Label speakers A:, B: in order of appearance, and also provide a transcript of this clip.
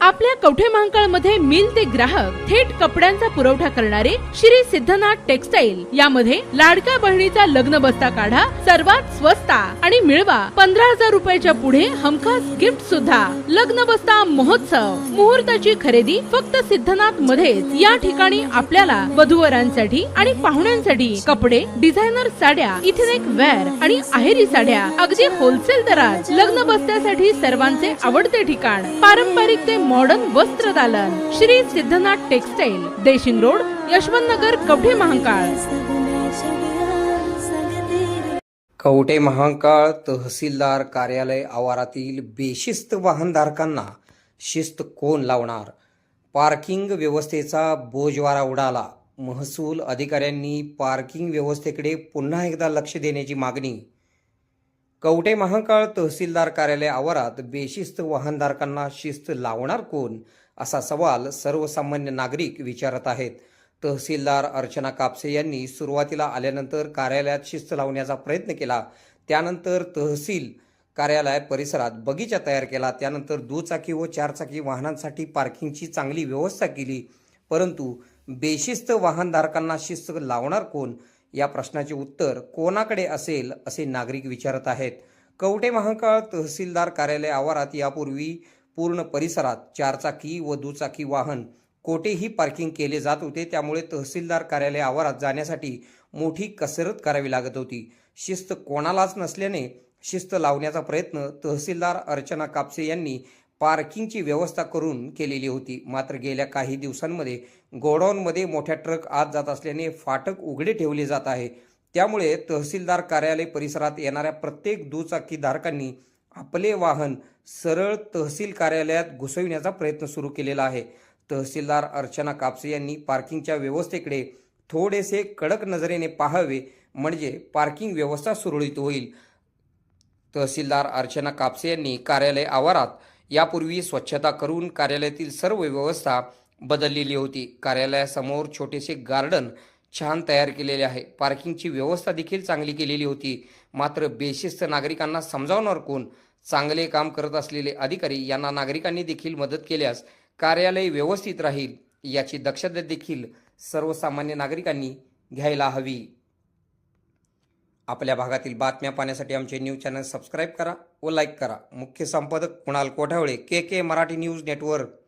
A: आपल्या कवठे महांकाळमध्ये मिल ते ग्राहक थेट कपड्यांचा पुरवठा करणारे श्री सिद्धनाथ टेक्सटाईल. यामध्ये लाडक्या बहिणीचा लग्न बस्ता काढा सर्वात स्वस्त आणि मिळवा. पंधरा हजार रुपयाच्या पुढे हमखास गिफ्ट सुद्धा. लग्न बस्ता महोत्सव. मुहूर्ताची खरेदी फक्त सिद्धनाथ मध्येच. या ठिकाणी आपल्याला वधूवरांसाठी आणि पाहुण्यांसाठी कपडे डिझायनर साड्या इथेनेक वेअर आणि आहेरी साड्या. अगदी होलसेल दरात लग्न बस्त्यासाठी सर्वांचे आवडते ठिकाण. पारंपरिक ते मॉडर्न वस्त्र दालन. Shri Siddhanath textile Deshing road Yashwant Nagar Kavathe Mahankal.
B: Kavathe Mahankal तहसीलदार कार्यालय आवारातील बेशिस्त वाहनधारकांना शिस्त कोण लावणार? पार्किंग व्यवस्थेचा बोजवारा उडाला. महसूल अधिकाऱ्यांनी पार्किंग व्यवस्थेकडे पुन्हा एकदा लक्ष देण्याची मागणी. कवटे महांकाळ तहसीलदार कार्यालय आवारात बेशिस्त वाहनधारकांना शिस्त लावणार कोण? असा सवाल सर्वसामान्य नागरिक विचारत आहेत. तहसीलदार अर्चना कापसे यांनी सुरुवातीला आल्यानंतर कार्यालयात शिस्त लावण्याचा प्रयत्न केला. त्यानंतर तहसील कार्यालय परिसरात बगीचा तयार केला. त्यानंतर दुचाकी व चारचाकी वाहनांसाठी पार्किंगची चांगली व्यवस्था केली. परंतु बेशिस्त वाहनधारकांना शिस्त लावणार कोण? या प्रश्नाचे उत्तर कोणाकडे असेल असे नागरिक विचारत आहेत. कवटे महाकाळ तहसीलदार कार्यालय आवारात यापूर्वी पूर्ण परिसरात चारचाकी व दुचाकी वाहन कोठेही पार्किंग केले जात होते त्यामुळे तहसीलदार कार्यालय आवारात जाण्यासाठी मोठी कसरत करावी लागत होती. शिस्त कोणालाच नसल्याने शिस्त लावण्याचा प्रयत्न तहसीलदार अर्चना कापसे यांनी पार्किंगची व्यवस्था करून केलेली होती. मात्र गेल्या काही दिवसांमध्ये गोडाऊनमध्ये मोठ्या ट्रक आत जात असल्याने फाटक उघडे ठेवले जात आहे. त्यामुळे तहसीलदार कार्यालय परिसरात येणाऱ्या प्रत्येक दुचाकीधारकांनी आपले वाहन सरळ तहसील कार्यालयात घुसविण्याचा प्रयत्न सुरू केलेला आहे. तहसीलदार अर्चना कापसे यांनी पार्किंगच्या व्यवस्थेकडे थोडेसे कडक नजरेने पाहावे म्हणजे पार्किंग व्यवस्था सुरळीत होईल. तहसीलदार अर्चना कापसे यांनी कार्यालय आवारात यापूर्वी स्वच्छता करून कार्यालयातील सर्व व्यवस्था बदललेली होती. कार्यालयासमोर छोटेसे गार्डन छान तयार केलेले आहे. पार्किंगची व्यवस्था देखील चांगली केलेली होती. मात्र बेशिस्त नागरिकांना समजावणार कोण? चांगले काम करत असलेले अधिकारी यांना नागरिकांनी देखील मदत केल्यास कार्यालय व्यवस्थित राहील याची दक्षता देखील सर्वसामान्य नागरिकांनी घ्यायला हवी. आपल्या भागातील बातम्या पाहण्यासाठी आमचे न्यूज चॅनल सबस्क्राईब करा व लाईक करा. मुख्य संपादक Kunal Kothawale K K Marathi news network.